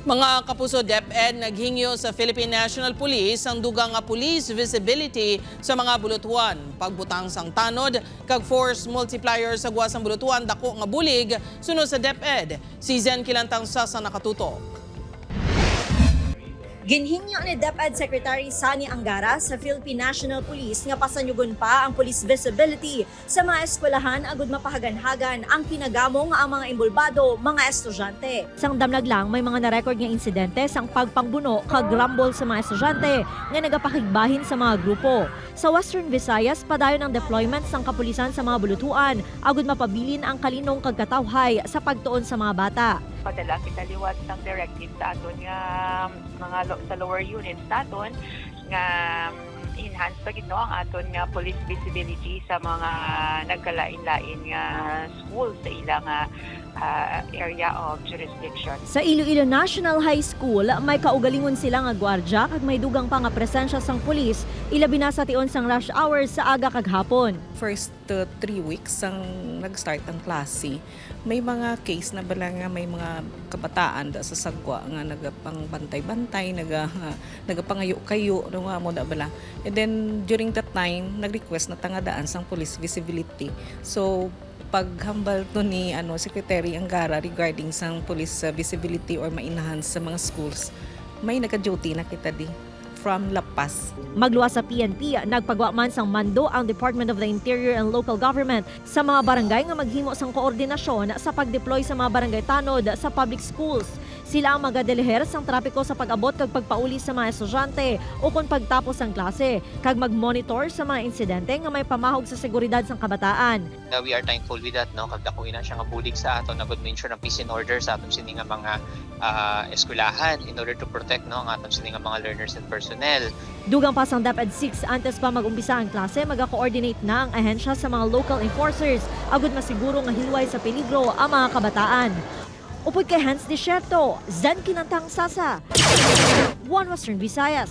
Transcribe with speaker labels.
Speaker 1: Mga kapuso DepEd naghingyo sa Philippine National Police ang dugang nga police visibility sa mga bulutuan. Pagbutang sang tanod, kag force multiplier sa guwasang bulutuan dako nga bulig sunod sa DepEd. Season kilantang sa sa nakatutok.
Speaker 2: Ginhingyo ni DepEd Secretary Sani Angara sa Philippine National Police nga pasanyugon pa ang police visibility sa mga eskwelahan agud mapahaganhagan ang pinagamong ang mga imbulbado mga estudyante. Sang damlag lang may mga na-record nga insidente sang pagpangbuno kag rumble sa mga estudyante nga nagapakigbahin sa mga grupo. Sa Western Visayas padayon ang deployment sang kapulisan sa mga bulutuan agud mapabilin ang kalinong kag katawhay sa pagtuon sa mga bata.
Speaker 3: Padala kita liwat ng directive sa aton nga mga lo- sa lower units naton nga um, enhance pa gid no ang aton nga police visibility sa mga nagkalain-lain nga schools sa ilang nga ah, area of jurisdiction.
Speaker 2: Sa Iloilo National High School, may kaugalingon sila nga gwardya kag may dugang pa nga presensya sang pulis ilabi na sa tion sang rush hours sa aga kag hapon.
Speaker 4: first uh, three weeks ang nag-start ang klase, may mga case na bala nga may mga kabataan da sa sagwa nga nagapang bantay-bantay, naga, nagapangayo-kayo, no nga mo da bala. And then during that time, nag-request na tangadaan sang police visibility. So paghambal to ni ano Secretary Angara regarding sang police uh, visibility or ma-enhance sa mga schools, may naka-duty na kita di from La Paz.
Speaker 2: Magluwas sa PNP, nagpagawa man sang mando ang Department of the Interior and Local Government sa mga barangay nga maghimo sang koordinasyon sa pag-deploy sa mga barangay tanod sa public schools. Sila ang magadeliher sang trapiko sa pag-abot kag pagpauli sa mga estudyante o kung pagtapos ang klase, kag mag-monitor sa mga insidente nga may pamahog sa seguridad sang kabataan.
Speaker 5: we are thankful with that no kag dako ina siya nga bulig sa aton na good mention ng peace and order sa aton sini nga mga ah, eskwelahan in order to protect no ang aton sini nga mga learners and personnel
Speaker 2: Dugang pa sang DepEd 6 antes pa mag-umpisa ang klase, maga-coordinate na ang ahensya sa mga local enforcers agud masiguro nga hilway sa peligro ang mga kabataan. Upod kay Hans Desierto, Zen Kinantang Sasa, One Western Visayas.